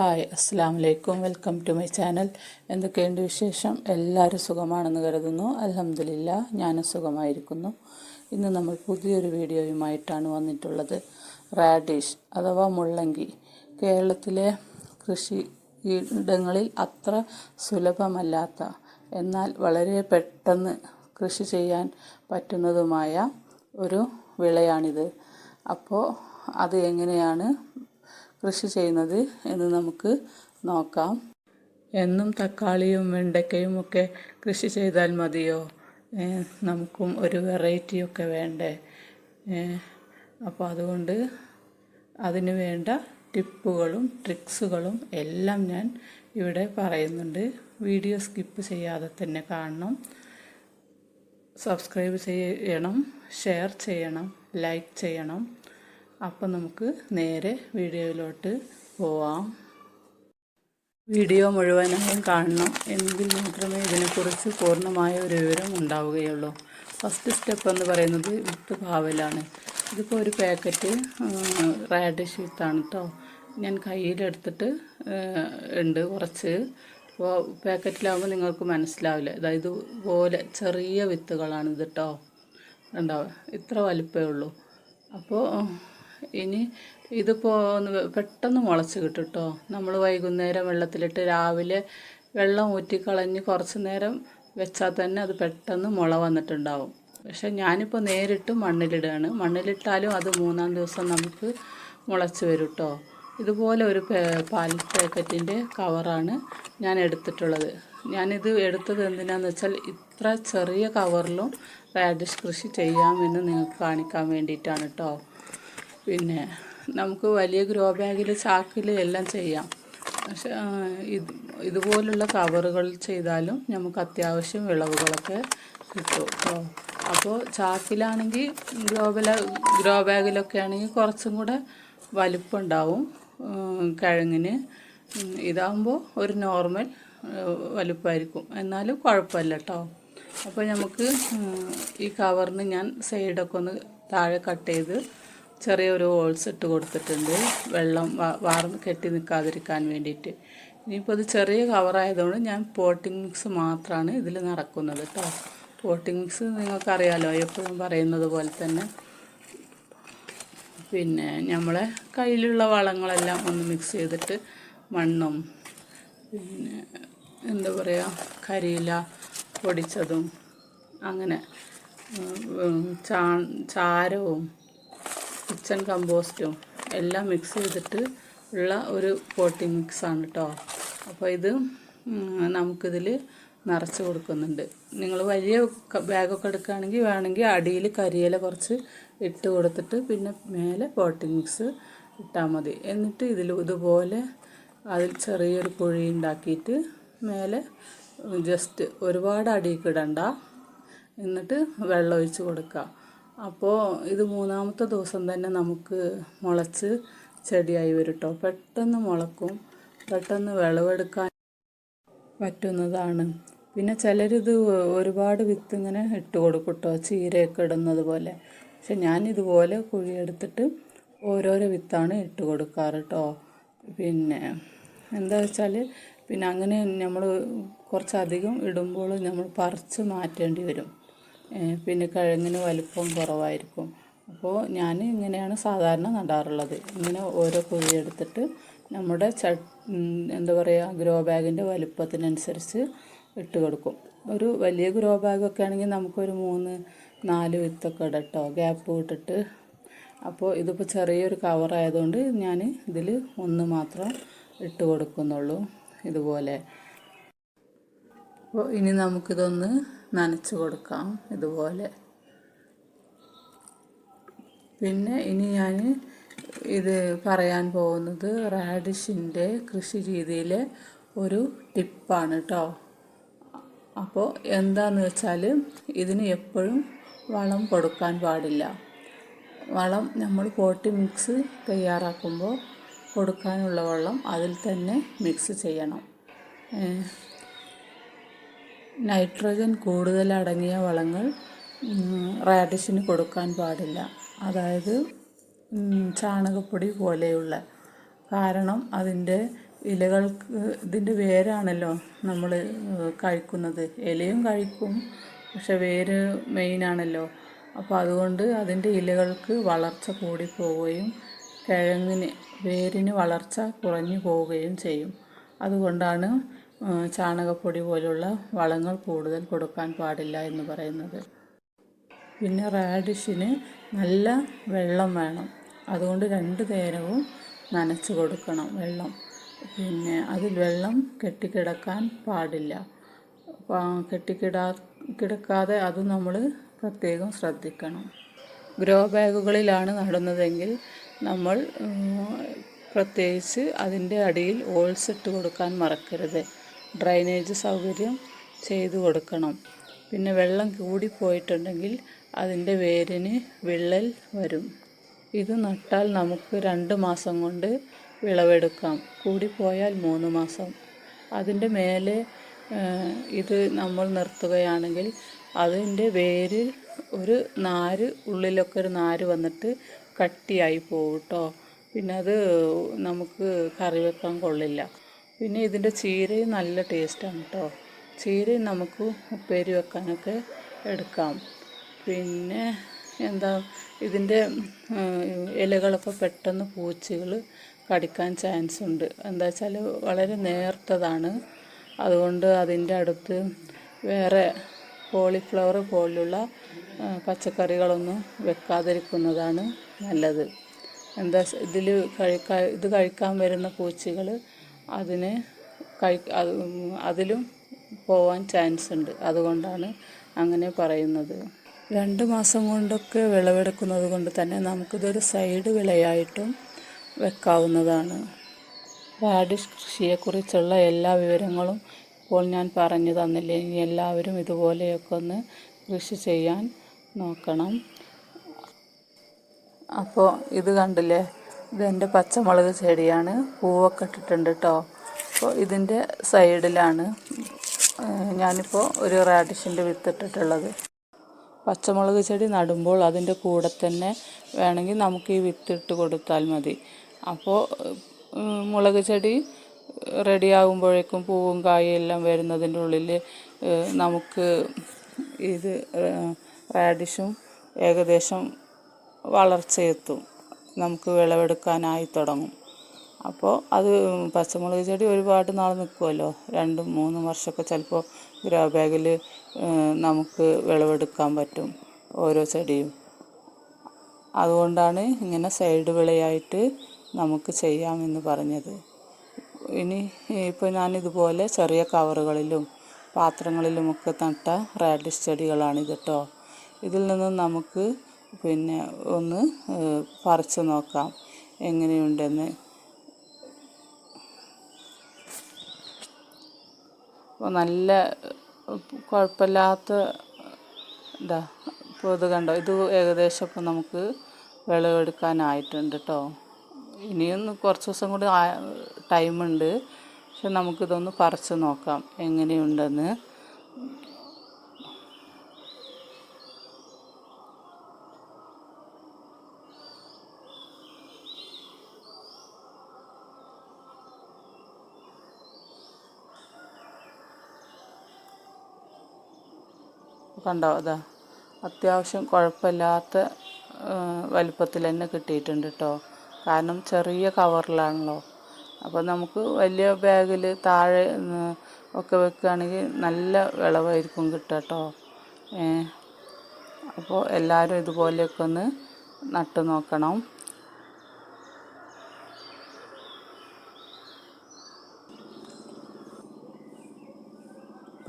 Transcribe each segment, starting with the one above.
Hi അസ്സാം വലൈക്കും welcome to my channel. എന്തൊക്കെയുണ്ട് വിശേഷം? എല്ലാവരും സുഖമാണെന്ന് കരുതുന്നു. അലഹമില്ല ഞാനും സുഖമായിരിക്കുന്നു. ഇന്ന് നമ്മൾ പുതിയൊരു വീഡിയോയുമായിട്ടാണ് വന്നിട്ടുള്ളത്. റാഡിഷ് അഥവാ മുള്ളങ്കി. കേരളത്തിലെ കൃഷി ഇടങ്ങളിൽ അത്ര സുലഭമല്ലാത്ത എന്നാൽ വളരെ പെട്ടെന്ന് കൃഷി ചെയ്യാൻ പറ്റുന്നതുമായ ഒരു വിളയാണിത്. അപ്പോൾ അത് എങ്ങനെയാണ്? കൃഷി ചെയ്യുന്നത് എന്ന് നമുക്ക് നോക്കാം. എന്നും തക്കാളിയും വെണ്ടയ്ക്കയും ഒക്കെ കൃഷി ചെയ്താൽ മതിയോ? നമുക്കും ഒരു വെറൈറ്റിയൊക്കെ വേണ്ടേ? അപ്പോൾ അതുകൊണ്ട് അതിന് വേണ്ട ടിപ്പുകളും ട്രിക്സുകളും എല്ലാം ഞാൻ ഇവിടെ പറയുന്നുണ്ട്. വീഡിയോ സ്കിപ്പ് ചെയ്യാതെ തന്നെ കാണണം. സബ്സ്ക്രൈബ് ചെയ്യണം ഷെയർ ചെയ്യണം ലൈക്ക് ചെയ്യണം. അപ്പം നമുക്ക് നേരെ വീഡിയോയിലോട്ട് പോവാം. വീഡിയോ മുഴുവനായും കാണണം എങ്കിൽ മാത്രമേ ഇതിനെക്കുറിച്ച് പൂർണമായ ഒരു വിവരം ഉണ്ടാവുകയുള്ളൂ. ഫസ്റ്റ് സ്റ്റെപ്പ് എന്ന് പറയുന്നത് വിത്ത് പാവലാണ്. ഇതിപ്പോൾ ഒരു പാക്കറ്റ് റാഡിഷ് വിത്താണ് കേട്ടോ ഞാൻ കയ്യിലെടുത്തിട്ട് ഉണ്ട് കുറച്ച്. അപ്പോൾ പാക്കറ്റിലാകുമ്പോൾ നിങ്ങൾക്ക് മനസ്സിലാവില്ല. അതായത് ഇതുപോലെ ചെറിയ വിത്തുകളാണ് ഇത് കേട്ടോ ഉണ്ടാവുക ഇത്ര വലിപ്പമേ ഉള്ളൂ. അപ്പോൾ ഇനി ഇതിപ്പോൾ ഒന്ന് പെട്ടെന്ന് മുളച്ച് കിട്ടും കേട്ടോ നമ്മൾ വൈകുന്നേരം വെള്ളത്തിലിട്ട് രാവിലെ വെള്ളം ഊറ്റിക്കളഞ്ഞ് കുറച്ച് നേരം വെച്ചാൽ തന്നെ അത് പെട്ടെന്ന് മുള വന്നിട്ടുണ്ടാവും. പക്ഷെ ഞാനിപ്പോൾ നേരിട്ട് മണ്ണിലിടുകയാണ് മണ്ണിലിട്ടാലും അത് മൂന്നാം ദിവസം നമുക്ക് മുളച്ച് വരും കേട്ടോ ഇതുപോലെ ഒരു പാൽ പാക്കറ്റിന്റെ കവറാണ് ഞാൻ എടുത്തിട്ടുള്ളത്. ഞാനിത് എടുത്തത് എന്തിനാന്ന് വെച്ചാൽ ഇത്ര ചെറിയ കവറിലും റാഡിഷ് കൃഷി ചെയ്യാമെന്ന് നിങ്ങൾക്ക് കാണിക്കാൻ വേണ്ടിയിട്ടാണ് കേട്ടോ പിന്നെ നമുക്ക് വലിയ ഗ്രോ ബാഗിൽ ചാക്കിൽ എല്ലാം ചെയ്യാം. പക്ഷെ ഇത് ഇതുപോലുള്ള കവറുകൾ ചെയ്താലും നമുക്ക് അത്യാവശ്യം വിളവുകളൊക്കെ കിട്ടും. അപ്പോൾ ചാക്കിലാണെങ്കിൽ ഗ്രോ ബല ഗ്രോ ബാഗിലൊക്കെ ആണെങ്കിൽ കുറച്ചും കൂടെ വലിപ്പം ഉണ്ടാവും ഉം, കിഴങ്ങിന് ഇതാകുമ്പോൾ ഒരു നോർമൽ വലുപ്പമായിരിക്കും എന്നാലും കുഴപ്പമില്ല കേട്ടോ അപ്പോൾ നമുക്ക് ഈ കവറിന് ഞാൻ സൈഡൊക്കെ ഒന്ന് താഴെ കട്ട് ചെയ്ത് ചെറിയൊരു ഹോൾസ് ഇട്ട് കൊടുത്തിട്ടുണ്ട്. വെള്ളം വാർന്ന് കെട്ടി നിൽക്കാതിരിക്കാൻ വേണ്ടിയിട്ട്. ഇനിയിപ്പോൾ ഇത് ചെറിയ കവറായതുകൊണ്ട് ഞാൻ പോട്ടിംഗ് മിക്സ് മാത്രമാണ് ഇതിൽ നടക്കുന്നത് കേട്ടോ പോട്ടിംഗ് മിക്സ് നിങ്ങൾക്കറിയാലോ എപ്പോഴും പറയുന്നത് പോലെ തന്നെ. പിന്നെ നമ്മളെ കയ്യിലുള്ള വളങ്ങളെല്ലാം ഒന്ന് മിക്സ് ചെയ്തിട്ട് മണ്ണും പിന്നെ എന്താ പറയുക കരിയില പൊടിച്ചതും അങ്ങനെ ചാ ചാരവും കിച്ചൺ കമ്പോസ്റ്റും എല്ലാം മിക്സ് ചെയ്തിട്ട് ഉള്ള ഒരു പോട്ടിംഗ് മിക്സാണ് കേട്ടോ അപ്പോൾ ഇത് നമുക്കിതിൽ നിറച്ച് കൊടുക്കുന്നുണ്ട്. നിങ്ങൾ വലിയ ബാഗൊക്കെ എടുക്കുകയാണെങ്കിൽ വേണമെങ്കിൽ അടിയിൽ കരിയില കുറച്ച് ഇട്ട് കൊടുത്തിട്ട് പിന്നെ മേലെ പോട്ടിംഗ് മിക്സ് ഇട്ടാൽ മതി. എന്നിട്ട് ഇതിൽ ഇതുപോലെ അതിൽ ചെറിയൊരു കുഴി ഉണ്ടാക്കിയിട്ട് മേലെ ജസ്റ്റ് ഒരുപാട് അടിയിൽ ഇടണ്ട. എന്നിട്ട് വെള്ളം ഒഴിച്ച് കൊടുക്കുക അപ്പോൾ ഇത് മൂന്നാമത്തെ ദിവസം തന്നെ നമുക്ക് മുളച്ച് ചെടിയായി വരും കേട്ടോ പെട്ടെന്ന് മുളക്കും പെട്ടെന്ന് വിളവെടുക്കാൻ പറ്റുന്നതാണ്. പിന്നെ ചിലരിത് ഒരുപാട് വിത്ത് ഇങ്ങനെ ഇട്ട് കൊടുക്കും കേട്ടോ ചീരയൊക്കെ ഇടുന്നത് പോലെ. പക്ഷെ ഞാൻ ഇതുപോലെ കുഴിയെടുത്തിട്ട് ഓരോരോ വിത്താണ് ഇട്ട് കൊടുക്കാറ് കേട്ടോ പിന്നെ എന്താ വെച്ചാൽ പിന്നെ അങ്ങനെ നമ്മൾ കുറച്ചധികം ഇടുമ്പോൾ നമ്മൾ പറിച്ച് മാറ്റേണ്ടി വരും. പിന്നെ കിഴങ്ങിന് വലിപ്പം കുറവായിരിക്കും. അപ്പോൾ ഞാൻ ഇങ്ങനെയാണ് സാധാരണ നടാറുള്ളത്. ഇങ്ങനെ ഓരോ കുഴി എടുത്തിട്ട് നമ്മുടെ ച എന്താ പറയുക ഗ്രോ ബാഗിന്റെ വലിപ്പത്തിനനുസരിച്ച് ഇട്ട് കൊടുക്കും. ഒരു വലിയ ഗ്രോ ബാഗൊക്കെ ആണെങ്കിൽ നമുക്കൊരു മൂന്ന് നാല് വിത്തൊക്കെ ഇടട്ടോ ഗ്യാപ്പ് വിട്ടിട്ട് അപ്പോൾ ഇതിപ്പോൾ ചെറിയൊരു കവറായതുകൊണ്ട് ഞാൻ ഇതിൽ ഒന്ന് മാത്രം ഇട്ട് കൊടുക്കുന്നുള്ളൂ ഇതുപോലെ. അപ്പോൾ ഇനി നമുക്കിതൊന്ന് നനച്ച് കൊടുക്കാം ഇതുപോലെ. പിന്നെ ഇനി ഞാൻ ഇത് പറയാൻ പോകുന്നത് റാഡിഷിന്റെ കൃഷി രീതിയിലെ ഒരു ടിപ്പാണ് കേട്ടോ അപ്പോൾ എന്താന്ന് വെച്ചാൽ ഇതിന് എപ്പോഴും വളം കൊടുക്കാൻ പാടില്ല. വളം നമ്മൾ പോട്ടി മിക്സ് തയ്യാറാക്കുമ്പോൾ കൊടുക്കാനുള്ള വെള്ളം അതിൽ തന്നെ മിക്സ് ചെയ്യണം. നൈട്രജൻ കൂടുതൽ അടങ്ങിയ വളങ്ങൾ റാഡിഷിന് കൊടുക്കാൻ പാടില്ല. അതായത് ചാണകപ്പൊടി പോലെയുള്ള. കാരണം അതിന്റെ ഇലകൾക്ക് ഇതിന്റെ വേരാണല്ലോ നമ്മൾ കഴിക്കുന്നത്. ഇലയും കഴിക്കും പക്ഷെ വേര് മെയിനാണല്ലോ. അപ്പോൾ അതുകൊണ്ട് അതിന്റെ ഇലകൾക്ക് വളർച്ച കൂടിപ്പോവുകയും കിഴങ്ങിന് വേരിന് വളർച്ച കുറഞ്ഞു പോവുകയും ചെയ്യും. അതുകൊണ്ടാണ് ചാണകപ്പൊടി പോലുള്ള വളങ്ങൾ കൂടുതൽ കൊടുക്കാൻ പാടില്ല എന്ന് പറയുന്നത്. പിന്നെ റാഡിഷിന് നല്ല വെള്ളം വേണം. അതുകൊണ്ട് രണ്ട് നേരവും നനച്ച് കൊടുക്കണം വെള്ളം. പിന്നെ അതിൽ വെള്ളം കെട്ടിക്കിടക്കാൻ പാടില്ല. കെട്ടിക്കിടാ കിടക്കാതെ അത് നമ്മൾ പ്രത്യേകം ശ്രദ്ധിക്കണം. ഗ്രോ ബാഗുകളിലാണ് നടുന്നതെങ്കിൽ നമ്മൾ പ്രത്യേകിച്ച് അതിന്റെ അടിയിൽ ഓൾസ് ഇട്ട് കൊടുക്കാൻ മറക്കരുത്. ഡ്രൈനേജ് സൗകര്യം ചെയ്തു കൊടുക്കണം. പിന്നെ വെള്ളം കൂടിപ്പോയിട്ടുണ്ടെങ്കിൽ അതിന്റെ വേരിന് വിള്ളൽ വരും. ഇത് നട്ടാൽ നമുക്ക് രണ്ട് മാസം കൊണ്ട് വിളവെടുക്കാം. കൂടിപ്പോയാൽ മൂന്ന് മാസം. അതിന്റെ മേലെ ഇത് നമ്മൾ നിർത്തുകയാണെങ്കിൽ അതിന്റെ വേര് ഒരു നാര് ഉള്ളിലൊക്കെ ഒരു നാര് വന്നിട്ട് കട്ടിയായി പോകും കേട്ടോ പിന്നെ അത് നമുക്ക് കറി വെക്കാൻ കൊള്ളില്ല. പിന്നെ ഇതിന്റെ ചീരയും നല്ല ടേസ്റ്റാണ് കേട്ടോ ചീരയും നമുക്ക് ഉപ്പേരി വെക്കാനൊക്കെ എടുക്കാം. പിന്നെ എന്താ ഇതിന്റെ ഇലകളൊക്കെ പെട്ടെന്ന് പൂച്ചകൾ കടിക്കാൻ ചാൻസ് ഉണ്ട് എന്താ വെച്ചാൽ വളരെ നേർത്തതാണ്. അതുകൊണ്ട് അതിന്റെ അടുത്ത് വേറെ കോളിഫ്ലവർ പോലുള്ള പച്ചക്കറികളൊന്നും വെക്കാതിരിക്കുന്നതാണ് നല്ലത്. എന്താ ഇതിൽ കഴിക്കാൻ ഇത് കഴിക്കാൻ വരുന്ന പൂച്ചകൾ അതിന് കഴി അതിലും പോവാൻ ചാൻസ് ഉണ്ട്. അതുകൊണ്ടാണ് അങ്ങനെ പറയുന്നത്. രണ്ട് മാസം കൊണ്ടൊക്കെ വിളവെടുക്കുന്നത് കൊണ്ട് തന്നെ നമുക്കിതൊരു സൈഡ് വിളയായിട്ടും വെക്കാവുന്നതാണ്. റാഡിഷ് കൃഷിയെക്കുറിച്ചുള്ള എല്ലാ വിവരങ്ങളും ഇപ്പോൾ ഞാൻ പറഞ്ഞു തന്നില്ലേ? ഇനി എല്ലാവരും ഇതുപോലെയൊക്കെ ഒന്ന് കൃഷി ചെയ്യാൻ നോക്കണം. അപ്പോൾ ഇത് കണ്ടില്ലേ? ഇതെന്റെ പച്ചമുളക് ചെടിയാണ്. പൂവൊക്കെ ഇട്ടിട്ടുണ്ട് കേട്ടോ അപ്പോൾ ഇതിന്റെ സൈഡിലാണ് ഞാനിപ്പോൾ ഒരു റാഡിഷിന്റെ വിത്തിട്ടിട്ടുള്ളത് പച്ചമുളക് ചെടി നടുമ്പോൾ അതിന്റെ കൂടെ തന്നെ വേണമെങ്കിൽ നമുക്ക് ഈ വിത്തിട്ട് കൊടുത്താൽ മതി. അപ്പോൾ മുളക് ചെടി റെഡി ആകുമ്പോഴേക്കും പൂവും കായും എല്ലാം വരുന്നതിന്റെ ഉള്ളിൽ നമുക്ക് ഇത് റാഡിഷും ഏകദേശം വളർച്ചയെത്തും. നമുക്ക് വിളവെടുക്കാനായി തുടങ്ങും. അപ്പോൾ അത് പച്ചമുളക് ചെടി ഒരുപാട് നാൾ നിൽക്കുമല്ലോ. രണ്ടും മൂന്നും വർഷമൊക്കെ ചിലപ്പോൾ ഗ്രോ ബാഗിൽ നമുക്ക് വിളവെടുക്കാൻ പറ്റും ഓരോ ചെടിയും. അതുകൊണ്ടാണ് ഇങ്ങനെ സൈഡ് വിളയായിട്ട് നമുക്ക് ചെയ്യാമെന്ന് പറഞ്ഞത്. ഇനി ഇപ്പോൾ ഞാനിതുപോലെ ചെറിയ കവറുകളിലും പാത്രങ്ങളിലുമൊക്കെ നട്ട റാഡിഷ് ചെടികളാണിത് കേട്ടോ. ഇതിൽ നിന്നും നമുക്ക് പിന്നെ ഒന്ന് പറിച്ച് നോക്കാം എങ്ങനെയുണ്ടെന്ന്. അപ്പോൾ നല്ല കുഴപ്പമില്ലാത്ത ഇതാ ഇപ്പോൾ ഇത് കണ്ടോ ഇത് ഏകദേശം ഇപ്പോൾ നമുക്ക് വിളവെടുക്കാനായിട്ടുണ്ട് കേട്ടോ ഇനിയൊന്ന് കുറച്ച് ദിവസം കൂടി ടൈമുണ്ട്. പക്ഷെ നമുക്കിതൊന്ന് പറിച്ച് നോക്കാം എങ്ങനെയുണ്ടെന്ന്. കണ്ടോ? അതാ അത്യാവശ്യം കുഴപ്പമില്ലാത്ത വലിപ്പത്തിൽ തന്നെ കിട്ടിയിട്ടുണ്ട് കേട്ടോ കാരണം ചെറിയ കവറിലാണല്ലോ. അപ്പോൾ നമുക്ക് വലിയ ബാഗിൽ താഴെ ഒക്കെ വെക്കുകയാണെങ്കിൽ നല്ല വിളവായിരിക്കും കിട്ടുക കേട്ടോ അപ്പോൾ എല്ലാവരും ഇതുപോലെയൊക്കെ ഒന്ന് നട്ടു നോക്കണം.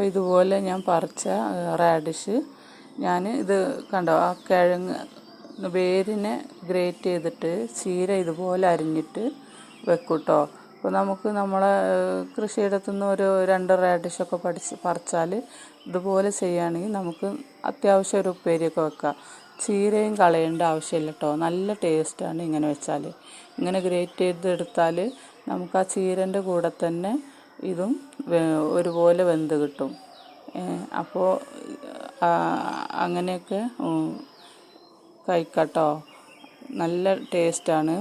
അപ്പോൾ ഇതുപോലെ ഞാൻ പറിച്ച റാഡിഷ് ഞാൻ ഇത് കണ്ടോ ആ കിഴങ്ങ് വേരിനെ ഗ്രേറ്റ് ചെയ്തിട്ട് ചീര ഇതുപോലെ അരിഞ്ഞിട്ട് വെക്കും കേട്ടോ അപ്പോൾ നമുക്ക് നമ്മളെ കൃഷിയിടത്തുനിന്ന് ഒരു രണ്ട് റാഡിഷൊക്കെ പഠിച്ച് പറിച്ചാൽ ഇതുപോലെ ചെയ്യുകയാണെങ്കിൽ നമുക്ക് അത്യാവശ്യം ഒരു ഉപ്പേരിയൊക്കെ വെക്കാം. ചീരയും കളയേണ്ട ആവശ്യമില്ല കേട്ടോ നല്ല ടേസ്റ്റാണ് ഇങ്ങനെ വെച്ചാൽ ഇങ്ങനെ ഗ്രേറ്റ് ചെയ്തെടുത്താൽ നമുക്ക് ആ ചീരന്റെ കൂടെ തന്നെ ഇതും ഒരുപോലെ വെന്ത് കിട്ടും. അപ്പോൾ അങ്ങനെയൊക്കെ കഴിക്കാട്ടോ. നല്ല ടേസ്റ്റാണ്.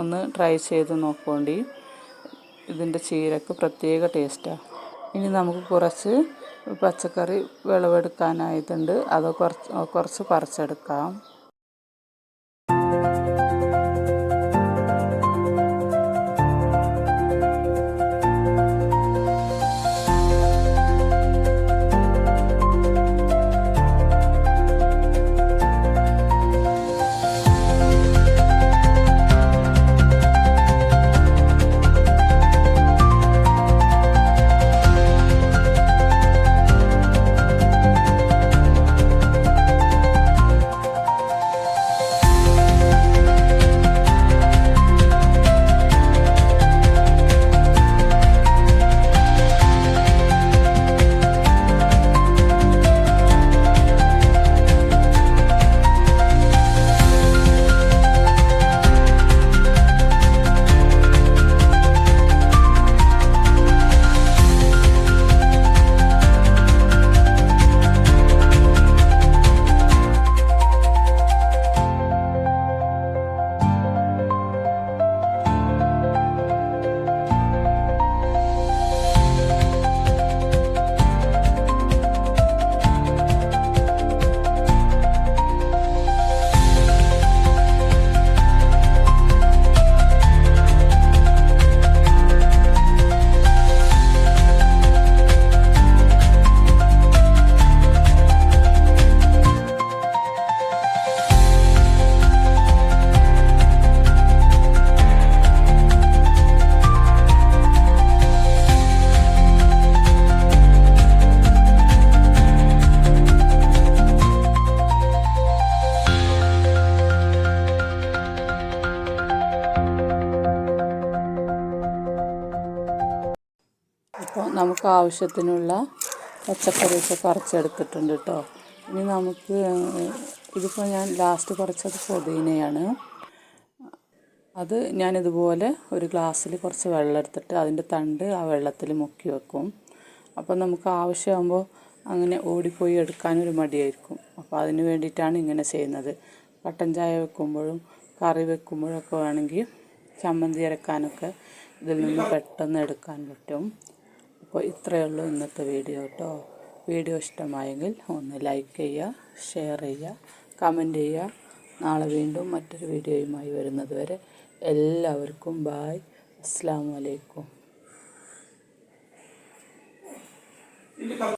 ഒന്ന് ട്രൈ ചെയ്ത് നോക്കോണ്ടി. ഇതിന്റെ ചീരക്ക് പ്രത്യേക ടേസ്റ്റാണ് ഇനി നമുക്ക് കുറച്ച് പച്ചക്കറി വിളവെടുക്കാനായിട്ടുണ്ട്. അത് കുറച്ച് കുറച്ച് പറിച്ചെടുക്കാം. അപ്പോൾ നമുക്ക് ആവശ്യത്തിനുള്ള പച്ചക്കറിയൊക്കെ പറിച്ചെടുത്തിട്ടുണ്ട് കേട്ടോ ഇനി നമുക്ക് ഇതിപ്പോൾ ഞാൻ ലാസ്റ്റ് കുറച്ചത് പുതിനയാണ്. അത് ഞാനിതുപോലെ ഒരു ഗ്ലാസ്സിൽ കുറച്ച് വെള്ളം എടുത്തിട്ട് അതിന്റെ തണ്ട് ആ വെള്ളത്തിൽ മുക്കി വെക്കും. അപ്പോൾ നമുക്ക് ആവശ്യമാകുമ്പോൾ അങ്ങനെ ഓടിപ്പോയി എടുക്കാനൊരു മടിയായിരിക്കും. അപ്പോൾ അതിന് വേണ്ടിയിട്ടാണ് ഇങ്ങനെ ചെയ്യുന്നത്. കട്ടൻ ചായ വെക്കുമ്പോഴും കറി വെക്കുമ്പോഴൊക്കെ വേണമെങ്കിൽ ചമ്മന്തി അരക്കാനൊക്കെ ഇതിൽ നിന്ന് പെട്ടെന്ന് എടുക്കാൻ പറ്റും. അപ്പോൾ ഇത്രയേ ഉള്ളൂ ഇന്നത്തെ വീഡിയോ കേട്ടോ. വീഡിയോ ഇഷ്ടമായെങ്കിൽ ഒന്ന് ലൈക്ക് ചെയ്യുക ഷെയർ ചെയ്യുക കമന്റ് ചെയ്യുക. നാളെ വീണ്ടും മറ്റൊരു വീഡിയോയുമായി വരുന്നത് വരെ എല്ലാവർക്കും ബായ്. അസ്സാം വലൈക്കും